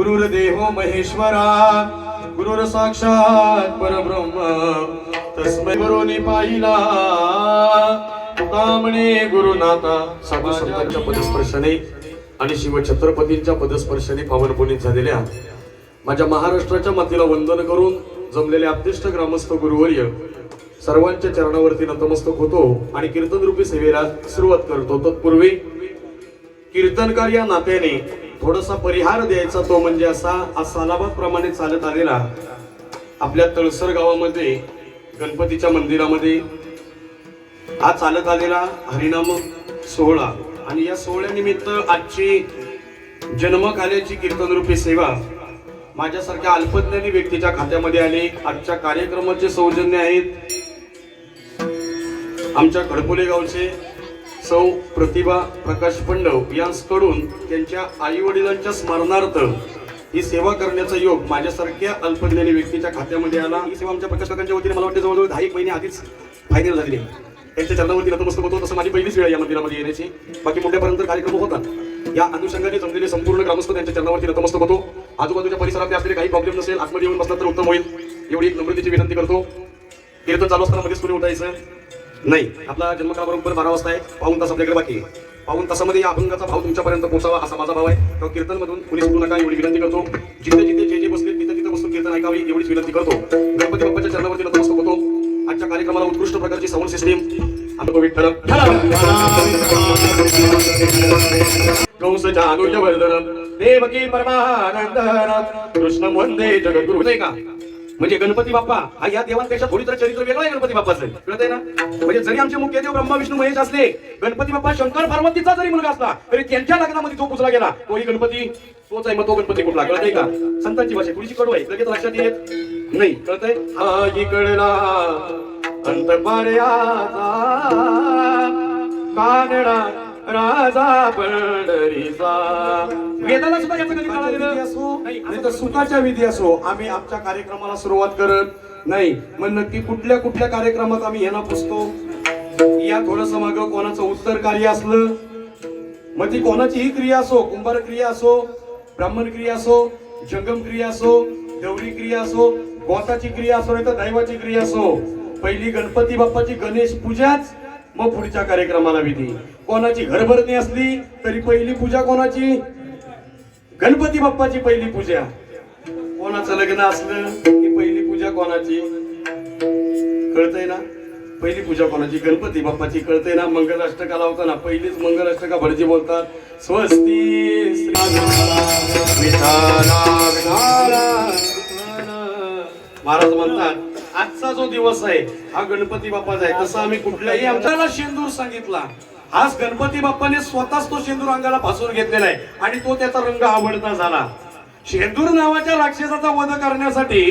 गुरुर्देहो महेश्वरा गुरुर साक्षात परब्रह्म तस्मै गुरुनी पाहिला. तुकामणे गुरुनाथा साधू संतांच्या पदस्पर्शाने आणि शिवछत्रपतींच्या पदस्पर्शाने पावन पुनीत झालेल्या माझ्या महाराष्ट्राच्या मातीला वंदन करून जमलेले आपदिष्ट ग्रामस्थ गुरुवर्य सर्वांच्या चरणावरती नतमस्तक होतो आणि कीर्तन रूपी सेवेला सुरुवात करतो. तत्पूर्वी कीर्तनकार या नात्याने थोडासा परिहार द्यायचा तो म्हणजे असा आज सालाबाद प्रमाणे चालत आलेला आपल्या तळसर गावामध्ये गणपतीच्या मंदिरामध्ये हा चालत आलेला हरिनाम सोहळा. आणि या सोहळ्यानिमित्त आजची जन्मकाल्याची कीर्तनरूपी सेवा माझ्यासारख्या अल्पज्ञानी व्यक्तीच्या खात्यामध्ये आली. आजच्या कार्यक्रमाचे सौजन्य आहेत आमच्या खडपोले गावचे सौ प्रतिभा प्रकाश पंडव यांकडून त्यांच्या आई वडिलांच्या स्मरणार्थ ही सेवा करण्याचा योग माझ्यासारख्या अल्पज्ञानी व्यक्तीच्या खात्यामध्ये आला. ही सेवा आमच्या प्रकाश काकांच्या वतीने मला वाटते जवळजवळ दहा एक महिने आधीच फायनल झालेली आहे. त्यांच्या चरणावरती नतमस्तक होतो तसं माझी पहिलीच वेळ या मंदिरामध्ये येण्याची. बाकी मोठ्यापर्यंत कार्यक्रम होता. या अनुषंगाने जमलेले संपूर्ण ग्रामस्थ त्यांच्या चरणावरती नतमस्तक होतो. आजूबाजूच्या परिसरात असलेले काही प्रॉब्लेम नसेल आतमध्ये येऊन बसला तर उत्तम होईल एवढी एक नम्रतेची विनंती करतो. कीर्तन चालू असताना मध्येच कोणी उठायचं? नाही आपला जन्मकाळ बरोबर बारा वाजता आहे. पाऊन तास आपल्याकडे बाकी आहे. पाऊन तासामध्ये या अभंगाचा भाव तुमच्यापर्यंत पोहोचावा असा माझा भाव आहे. तेव्हा कीर्तन मधून कुणी सुटू नका एवढी विनंती करतो. जिथे जिथे जे जे बसले तिथे तिथे बसून कीर्तन ऐकावी एवढीच विनंती करतो. गणपती बाप्पाच्या चरणावरती नतमस्तक होतो. आजच्या कार्यक्रमाला उत्कृष्ट प्रकारची साऊंड सिस्टीम आम्ही विठ्ठल कंस जानुय वर्धन देवकी परमानंद कृष्ण वंदे जगद्गुरु. नाही का? म्हणजे गणपती बाप्पा हा या देवांपेक्षा थोडी तर चरित्र वेगळं आहे गणपती बाप्पाचं. आहे ना? म्हणजे जरी आमचे मुख्य देव ब्रह्मा विष्णू महेश असले गणपती बाप्पा शंकर पार्वतीचा जरी मुलगा असला तरी त्यांच्या लग्नामध्ये तो पुजला गेला तोही गणपती तोच आहे मग तो गणपती कुठला? कळतंय का? संतांची भाषा थोडीशी कडू आहे. लगेच लक्षात येत नाही कळतंय? हा इकडला अंत कानडा राजा पंढरीचा. वेदाला सुद्धा याचं कधी कळालेलं असो नाही, तर सुखाच्या विधी असो आम्ही आमच्या कार्यक्रमाला सुरुवात करत नाही मग नक्की कुठल्या कुठल्या कार्यक्रमात आम्ही यांना पुसतो? या थोडस माग कोणाचं उत्तर कार्य असलं मग ती कोणाचीही क्रिया असो कुंभार क्रिया असो ब्राह्मण क्रिया असो जंगम क्रिया असो देवरी क्रिया असो गोताची क्रिया असो नाही तर दैवाची क्रिया असो पहिली गणपती बाप्पाची गणेश पूजाच मग पुढच्या कार्यक्रमाला विधी. कोणाची घरभरणी असली तरी पहिली पूजा कोणाची? गणपती बाप्पाची पहिली पूजा. कोणाचं लग्न असलं की पहिली पूजा कोणाची? कळतंय ना? पहिली पूजा कोणाची? गणपती बाप्पाची. कळतंय ना? मंगलाष्टका लावताना पहिलीच मंगलाष्टका भटजी बोलतात स्वस्ती महाराज म्हणतात आजचा जो दिवस आहे हा गणपती बाप्पाचा आहे. तसं आम्ही कुठल्याही आमच्याला शेंदूर सांगितला. आज गणपती बाप्पाने स्वतःच तो शेंदूर अंगाला फासून घेतलेला आहे आणि तो त्याचा रंग आवडता झाला. शेंदूर नावाच्या राक्षसाचा वध करण्यासाठी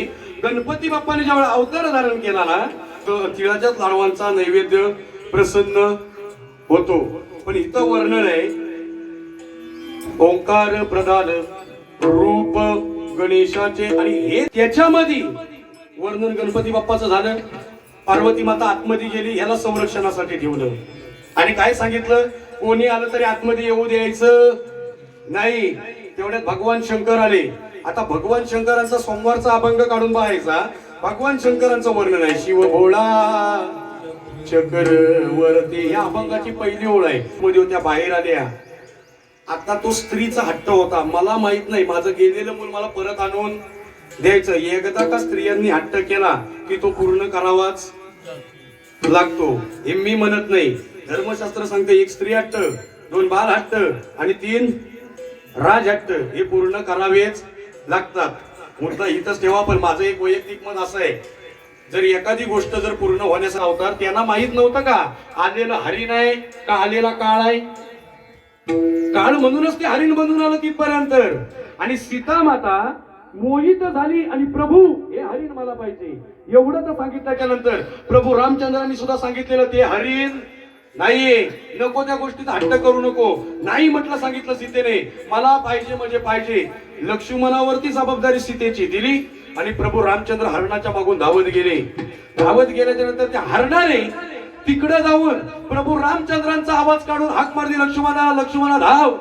गणपती बाप्पाने ज्यावेळेला अवतार धारण केला ना तर तिळाच्या लाडवांचा नैवेद्य प्रसन्न होतो. पण इथं वर्णन आहे ओंकार प्रधान रूप गणेशाचे आणि हे त्याच्यामध्ये वर्णन गणपती बाप्पाचं झालं पार्वती माता आतमध्ये गेली ह्याला संरक्षणासाठी ठेवलं. आणि काय सांगितलं? कोणी आलं तरी आतमध्ये येऊ द्यायचं नाही. तेवढ्यात भगवान शंकर आले. आता भगवान शंकरांचा सोमवारचा अभंग काढून पाहायचा. भगवान शंकरांचं वर्णन आहे शिव भोळा चक्रवर्ती. या अभंगाची पहिली ओळ आहे. मध्ये त्या बाहेर आल्या. आता तो स्त्रीचा हट्ट होता. मला माहीत नाही माझं गेलेलं मूल मला परत आणून द्यायचं. एकदा का स्त्रियांनी हट्ट केला की तो पूर्ण करावाच लागतो. हे मी म्हणत नाही. धर्मशास्त्र सांगते एक स्त्री हट्ट दोन बाल हट्ट आणि तीन राज हट्ट हे पूर्ण करावेच लागतात. मुद्दा इथंच ठेवा पण माझं एक वैयक्तिक मत असं आहे. जर एखादी गोष्ट जर पूर्ण होण्याचा अवतार त्यांना माहीत नव्हतं का? आलेला हरिण आहे का आलेला काळ आहे? काळ म्हणूनच ते हरिण बनून आलं तिथपर्यंत. आणि सीता माता मोहित झाली आणि प्रभू हे हरिण मला पाहिजे. एवढं तर सांगितल्याच्या नंतर प्रभू रामचंद्रांनी सुद्धा सांगितलेलं ते हरिण नाही. नको त्या गोष्टीत हट्ट करू नको. नाही म्हटलं सांगितलं सीतेने. मला पाहिजे म्हणजे पाहिजे. लक्ष्मणावरती जबाबदारी सीतेची दिली आणि प्रभू रामचंद्र हरणाच्या मागून धावत गेले. धावत गेल्याच्यानंतर त्या हरणाने तिकडे जाऊन प्रभू रामचंद्रांचा आवाज काढून हाक मारली लक्ष्मणा लक्ष्मणा धाव.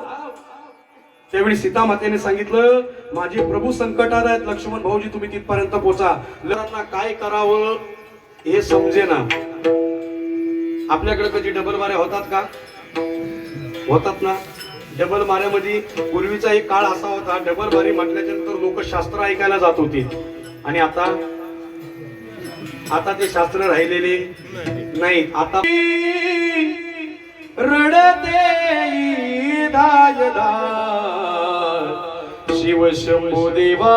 त्यावेळी सीता मातेने सांगितलं माझे प्रभू संकटात आहेत लक्ष्मण भाऊजी तुम्ही तिथपर्यंत पोचा. लरांना काय करावं हे समजेना. आपल्याकडे कधी डबल माऱ्या होतात का? होतात ना. डबल माऱ्यामध्ये पूर्वीचा एक काळ असा होता डबल मारी म्हटल्याच्या नंतर लोक शास्त्र ऐकायला जात होते. आणि आता? आता ते शास्त्र राहिलेले नाही. आता रडते दायदार. शिव शंभो देवा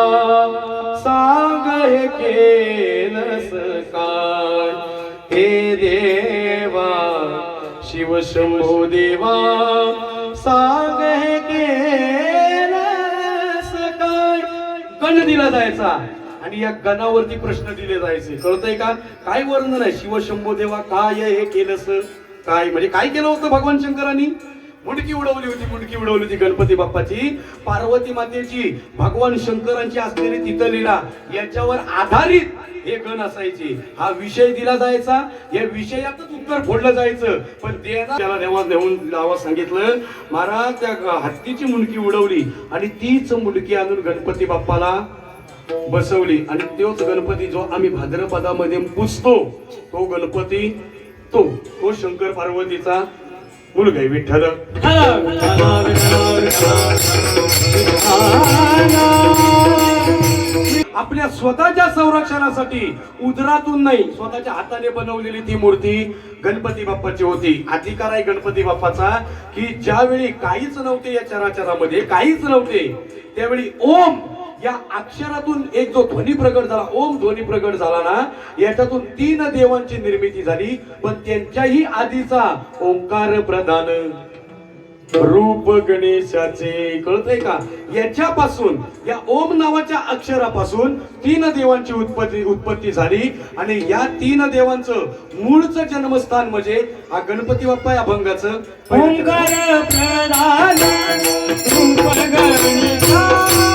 सांग हे केलंस काय? हे देवा शिव शंभो देवा सांग हे केलंस काय? गण दिला जायचा. आणि या गणावरती प्रश्न दिले जायचे. कळतंय का? काय वर्णन आहे? शिव शंभो देवा काय हे केलंस? काय? म्हणजे काय केलं होतं भगवान शंकरांनी? मुंडकी उडवली होती मुंडकी उडवली होती गणपती बाप्पाची. पार्वती मातेची भगवान शंकरांची असलेली तिथं लिहिला याच्यावर आधारित हे गण असायचे. हा विषय दिला जायचा या विषयातच उत्तर फोडलं जायचं. पण त्याला देवा नेऊन लावा सांगितलं. महाराज त्या हत्तीची मुंडकी उडवली आणि तीच मुंडकी आणून गणपती बाप्पाला बसवली. आणि तोच गणपती जो आम्ही भाद्रपदामध्ये पुजतो तो गणपती तो तो शंकर पार्वतीचा मुलगा विठ्ठल। आपल्या स्वतःच्या संरक्षणासाठी उदरातून नाही स्वतःच्या हाताने बनवलेली ती मूर्ती गणपती बाप्पाची होती. अधिकार आहे गणपती बाप्पाचा की ज्यावेळी काहीच नव्हते या चराचरामध्ये काहीच नव्हते त्यावेळी ओम या अक्षरातून एक जो ध्वनी प्रगट झाला ओम ध्वनी प्रगट झाला ना याच्यातून तीन देवांची निर्मिती झाली पण त्यांच्याही आधीचा ओंकार प्रधान. रूप गणेशाचे कळतंय का? याच्यापासून या ओम नावाच्या अक्षरापासून तीन देवांची उत्पत्ती उत्पत्ती झाली आणि या तीन देवांचं मूळचं जन्मस्थान म्हणजे हा गणपती बाप्पा या अभंगाचं ओंकार प्रधान रूप गणेशाचे.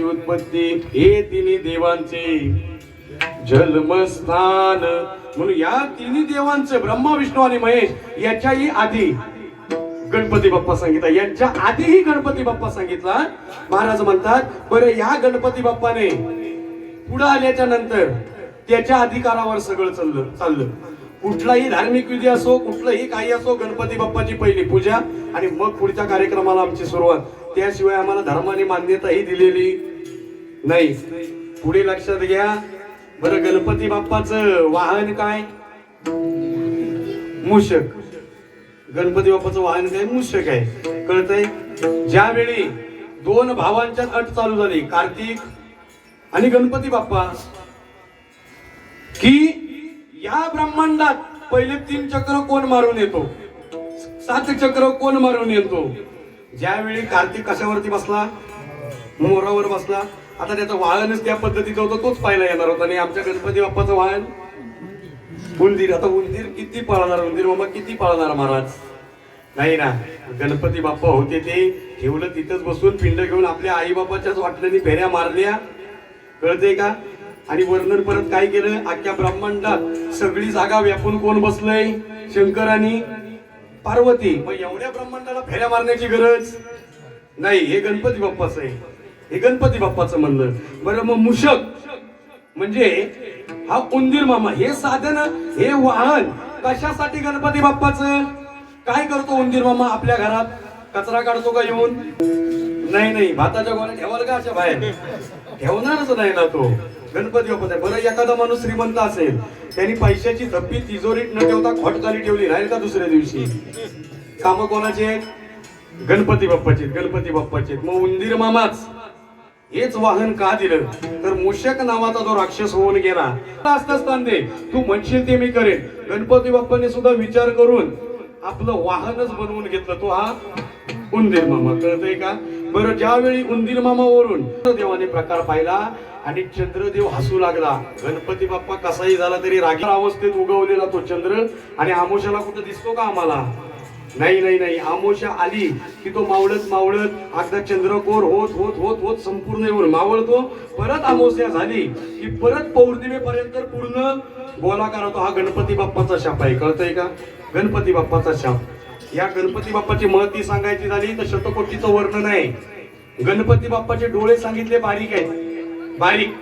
उत्पत्ती हे तिन्ही देवांचे जन्मस्थान. म्हणून या तिन्ही देवांचं ब्रह्मा विष्णू आणि महेश याच्याही आधी गणपती बाप्पा सांगितला. यांच्या आधीही गणपती बाप्पा सांगितला. महाराज म्हणतात बरं या गणपती बाप्पाने पुढे आल्याच्यानंतर त्याच्या अधिकारावर सगळं चाललं चाललं. कुठलाही धार्मिक विधी असो कुठलंही काही असो गणपती बाप्पाची पहिली पूजा आणि मग पुढच्या कार्यक्रमाला आमची सुरुवात. त्याशिवाय आम्हाला धर्माने मान्यताही दिलेली नाही. पुढे लक्षात घ्या. बरं गणपती बाप्पाचं वाहन काय? मूषक. गणपती बाप्पाचं वाहन काय? मूषक आहे. कळतंय? ज्यावेळी दोन भावांच्यात अट चालू झाली कार्तिक आणि गणपती बाप्पा की या ब्रह्मांडात पहिले तीन चक्र कोण मारून येतो? सात चक्र कोण मारून येतो? ज्यावेळी कार्तिक कशावरती बसला? मोरावर बसला. आता त्याचं वाहनच त्या पद्धतीचं होतं तोच पाहायला येणार होता. आणि आमच्या गणपती बाप्पाचं वाहन उंदीर. आता उंदीर किती पाळणार? उंदीर बाबा किती पाळणार महाराज? नाही ना. गणपती बाप्पा होते ते ठेवलं तिथंच बसून पिंड घेऊन आपल्या आई बापाच्याच वाटल्याने फेऱ्या मारल्या. कळते का? आणि वर्णन परत काय केलं? अख्ख्या ब्रह्मांडात सगळी जागा व्यापून कोण बसलंय? शंकर आणि पार्वती. मग एवढ्या ब्रह्मांडाला फेऱ्या मारण्याची गरज? नाही हे गणपती बाप्पाचं आहे. हे गणपती बाप्पाचं म्हणलं. बरं मग मुशक म्हणजे हा उंदीर मामा हे साधन हे वाहन कशासाठी गणपती बाप्पाचं? काय करतो उंदीर मामा आपल्या घरात? कचरा काढतो का येऊन? नाही नाही भाताच्या गोळ्या ठेवाल का अशा बाहेर? ठेवणारच नाही ना तो. गणपती बाप्पा बरं एखादा माणूस श्रीमंत असेल त्यांनी पैशाची धप्पी तिजोरीत न ठेवता खोटखाली ठेवली राहील का दुसऱ्या दिवशी? काम कोणाचे आहेत? गणपती बाप्पाचे गणपती बाप्पाचे मग उंदीर मामाच. हेच वाहन का दिलं? तर मूषक नावाचा जो राक्षस होऊन गेला. असताच दे तू म्हणशील ते मी करेन. गणपती बाप्पाने सुद्धा विचार करून आपलं वाहनच बनवून घेतलं तो हा उंदीर मामा. कळतंय का? बरं ज्यावेळी उंदीर मामावरून देवाने प्रकार पाहिला आणि चंद्रदेव हसू लागला. गणपती बाप्पा कसाही झाला तरी रागी अवस्थेत उगवलेला तो चंद्र आणि आमोशाला कुठं दिसतो का आम्हाला? नाही नाही नाही. आमोशा आली की तो मावळत मावळत अगदा चंद्रकोर होत होत होत होत संपूर्ण येऊन मावळतो. परत अमावस्या झाली की परत पौर्णिमेपर्यंत पूर्ण गोलाकार होतो. हा गणपती बाप्पाचा शाप आहे. कळतंय का? गणपती बाप्पाचा शाप. या गणपती बाप्पाची महती सांगायची झाली तर शतकोटीचं वर्णन आहे. गणपती बाप्पाचे डोळे सांगितले बारीक आहेत. बारीक.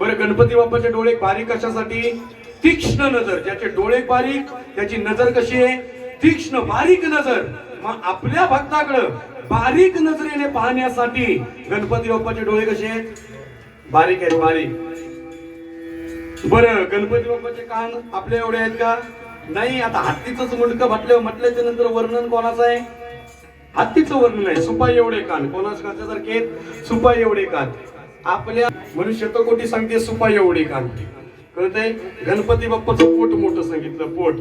बरं गणपती बाप्पाचे डोळे बारीक कशासाठी? तीक्ष्ण नजर. ज्याचे डोळे बारीक त्याची नजर कशी आहे? तीक्ष्ण बारीक नजर. मग आपल्या भक्ताकडं बारीक नजरेने पाहण्यासाठी गणपती बाप्पाचे डोळे कसे आहेत? बारीक आहेत बारीक. बरं गणपती बाप्पाचे कान आपले एवढे आहेत का? नाही आता हत्तीच मुंडकं म्हटलं म्हटल्याच्या नंतर वर्णन कोणाचं आहे? हत्तीचं वर्णन आहे. सुपाई एवढे कान. कोणाच्या सारखे आहेत? सुपाई एवढे कान. आपल्या म्हणून शतकोटी सांगते सुपाई एवढे कांती कळतंय? गणपती बाप्पाचं पोट मोठं सांगितलं पोट.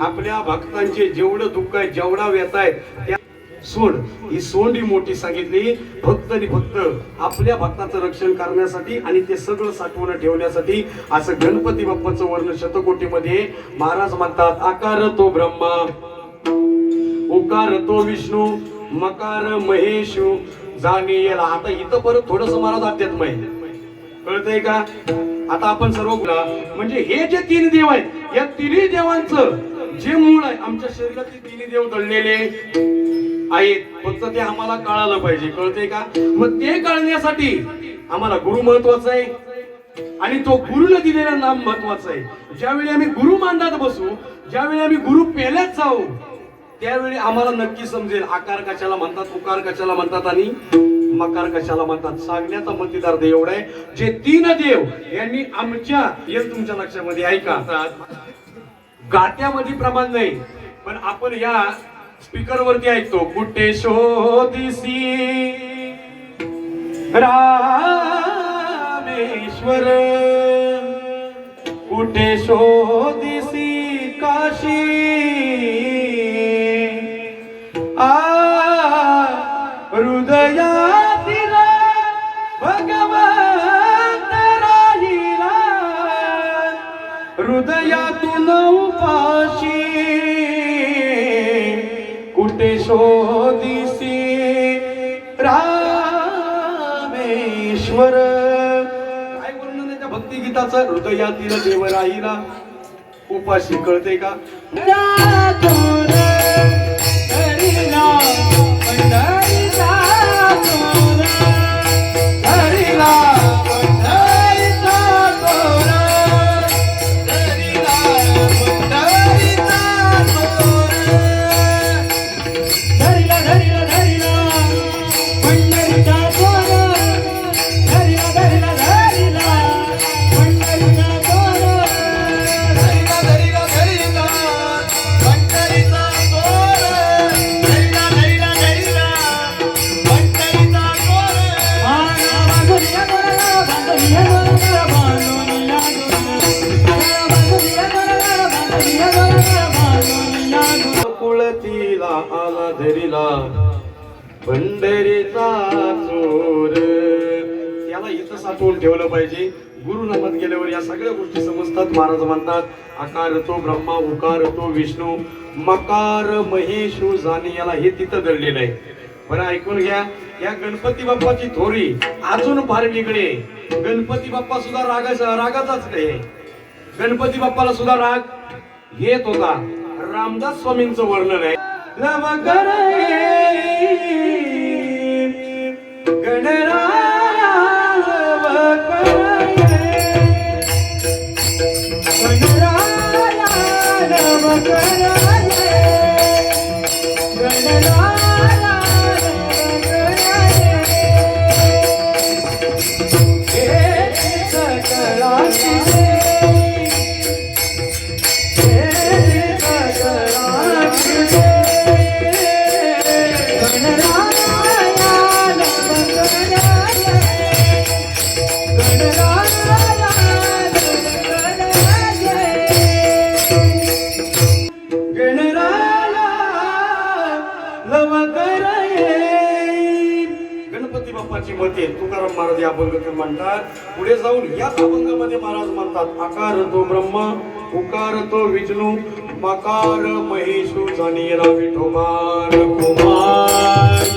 आपल्या भक्तांचे जेवढं दुःख आहे जेवढा व्यथा आहे त्या सोंड. ही सोंड ही मोठी सांगितली फक्त आणि फक्त आपल्या भक्ताचं रक्षण करण्यासाठी आणि ते सगळं साठवून ठेवण्यासाठी असं गणपती बाप्पाचं वर्ण शतकोटीमध्ये महाराज म्हणतात आकार तो ब्रह्मा उकार तो विष्णू मकार महेश जाणीला आता इथं परत थोडस महाराज अध्यात्म आहे कळतंय का? आता आपण सर्व म्हणजे हे जे तीन देव आहेत या तिन्ही देवांचं जे मूळ आहे आमच्या शरीरातले तिन्ही देव दळलेले आहेत. फक्त ते आम्हाला कळालं पाहिजे. कळतंय का? मग ते कळण्यासाठी आम्हाला गुरु महत्त्वाचा आहे. आणि तो गुरुला दिलेलं नाम महत्वाचं आहे. ज्यावेळी आम्ही गुरु मांडात बसू ज्यावेळी आम्ही गुरु पेल्यात जाऊ त्यावेळी आम्हाला नक्की समजेल आकार कशाला म्हणतात उकार कशाला म्हणतात आणि मकार कशाला म्हणतात. सांगण्याचा मतदार देव एवढा आहे जे तीन देव यांनी आमच्या हे तुमच्या लक्षामध्ये ऐका गात्यामध्ये प्रमाण नाही पण आपण या स्पीकर वरती ऐकतो कुठे शोधिसी? रामेश्वर कुठे शोधिसी काशी? आ हृदयातील भगवंत राहिला. हृदयातून उपाशी कुठे शोधिसी? रामेश्वर. काय वर्णन त्याच्या त्या भक्तिगीताचं? हृदयातील देव राहिला. उपाशी कळते का? કરી લો પંડરી સાસો आला धरीला पंढरीचा चोर. त्याला इथं साठवून ठेवलं पाहिजे. गुरु नमन गेल्यावर या सगळ्या गोष्टी समजतात महाराज म्हणतात. आकार तो ब्रह्मा उकार तो विष्णू मकार महेशू जाणे याला हे तिथं दडलेलं आहे. बरं ऐकून घ्या. या गणपती बाप्पाची थोरी अजून फार वेगळी गणपती बाप्पा सुद्धा रागाचा रागाचाच आहे गणपती बाप्पाला सुद्धा राग येत होता. रामदास स्वामींचं वर्णन आहे. नव करे मते तुकाराम महाराज या अभंग म्हणतात पुढे जाऊन याच अभंगामध्ये महाराज म्हणतात आकार तो ब्रह्मा उकार तो विष्णू मकार महेशू रवी ठोमार कुमार.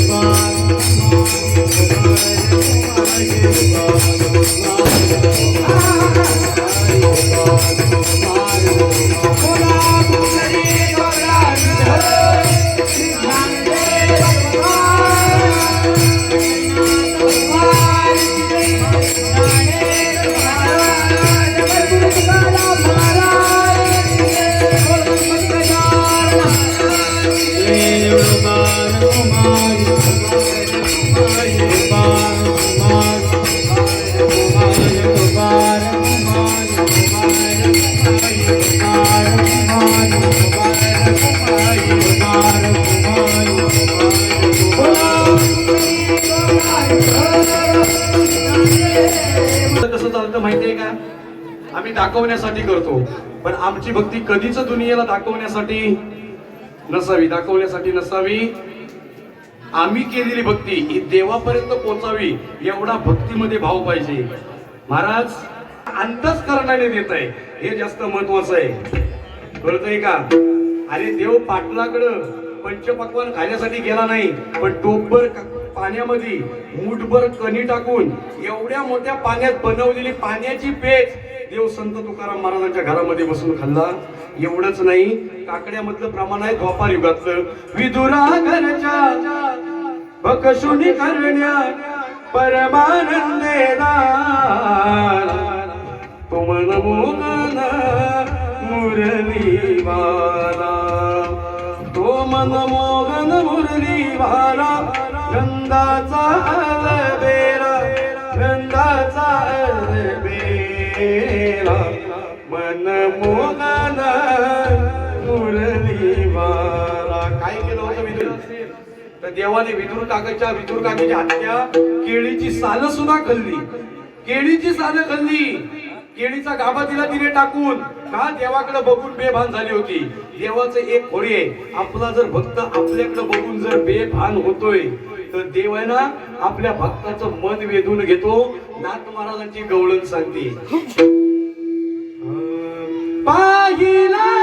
कसं आम्ही दाखवण्यासाठी करतो. पण आमची भक्ती कधीच दुनियेला दाखवण्यासाठी नसावी. दाखवण्यासाठी नसावी. आम्ही केलेली भक्ती ही देवापर्यंत पोचावी एवढा भक्तीमध्ये भाव पाहिजे. महाराज अंतस्करणाने देत आहे. हे जास्त महत्वाचं आहे. कळतंय का? अरे देव पाटलाकडं पंचपक्वान खाण्यासाठी गेला नाही पण टोपभर पाण्यामध्ये मुठभर कणी टाकून एवढ्या मोठ्या पाण्यात बनवलेली पाण्याची पेच देव संत तुकाराम महाराजांच्या घरामध्ये बसून खाल्ला. एवढंच नाही काकड्यामधलं प्रमाण आहे द्वापार युगातलं. विदुरा घरच्या बकशुनी करण्या परमानंदे तो मन मोहन मुरली वाला तो मन मोगन मुरली वाला अलबेरा गंधाचा अलबेरा मन मोहन मुरली वारा. काय केलं होतं विदुर तर देवाने विदुर काकाच्या विदुर काकाच्या हत्या केळीची साल सुद्धा खाल्ली केळीची साल खाल्ली केळीचा गाभा तिला तिने टाकून का देवाकडे बघून बेभान झाली होती. देवाचं एक खोडी आहे. आपला जर भक्त आपल्याकडे बघून जर बेभान होतोय तर देव आहे ना आपल्या भक्ताचं मन वेधून घेतो. नाथ महाराजांची गवळण सांगते. पाहिला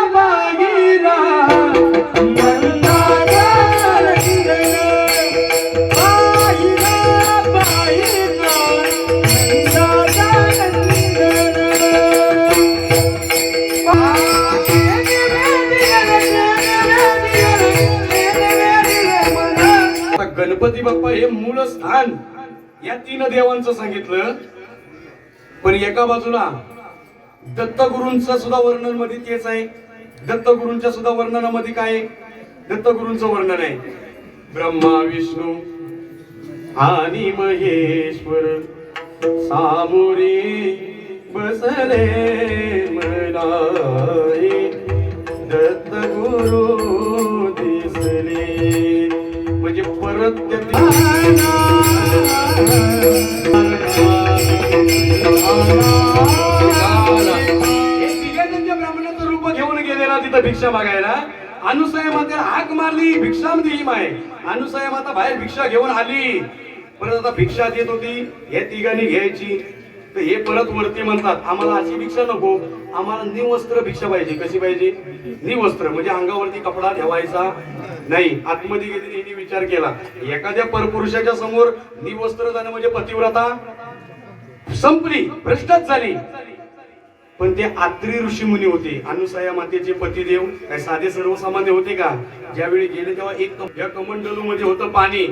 गणपती बाप्पा हे मूळ स्थान. या तीन देवांचं सांगितलं. पण एका बाजूला दत्तगुरूंचं सुद्धा वर्णनमध्ये तेच आहे. दत्तगुरूंच्या सुद्धा वर्णनामध्ये काय दत्तगुरूंचं वर्णन आहे. ब्रह्मा विष्णू आणि महेश्वर सामोरे बसले मनाई. दत्तगुरू दिसले. म्हणजे परत त्या ब्राह्मणाचं रूप घेऊन गेलेला तिथं भिक्षा मागायला. अनुसया मातेला हाक मारली भिक्षा म्हणजे दिली माय. अनुसया माता बाहेर भिक्षा घेऊन आली. परत आता भिक्षा देत होती. हे तिघांनी घ्यायची. तर हे परत वरती म्हणतात आम्हाला अशी भिक्षा नको आम्हाला निवस्त्र भिक्षा पाहिजे. कशी पाहिजे? निवस्त्र म्हणजे अंगावरती कपडा ठेवायचा नाही. आतमध्ये गेली विचार केला एखाद्या परपुरुषाच्या समोर निवस्त्र जाणं म्हणजे पतिव्रता संपली भ्रष्टच झाली पण ते आत्री ऋषी मुनी होते. अनुसया मातेचे पतिदेव काय साधे सर्वसामान्य होते का? ज्यावेळी गेले तेव्हा एक या कमंडलू मध्ये होतं पाणी.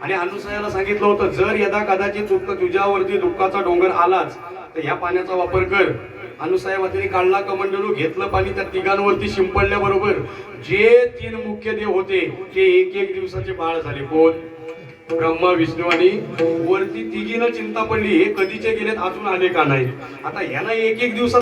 आणि अनुसयाला सांगितलं होतं जर यदा कदाचित चुक तुझ्यावरती दुःखाचा डोंगर आलाच तर ह्या पाण्याचा वापर कर. अनुसया मातेने काढला कमंडलू घेतलं पाणी त्या तिघांवरती शिंपडल्याबरोबर. जे तीन मुख्य देव होते ते एक एक दिवसाचे बाळ झाले कोण ब्रह्मा विष्णू आणि वरती तिघीनं चिंता पडली हे कधीचे गेलेत अजून आले का नाही आता ह्याला एक एक दिवसात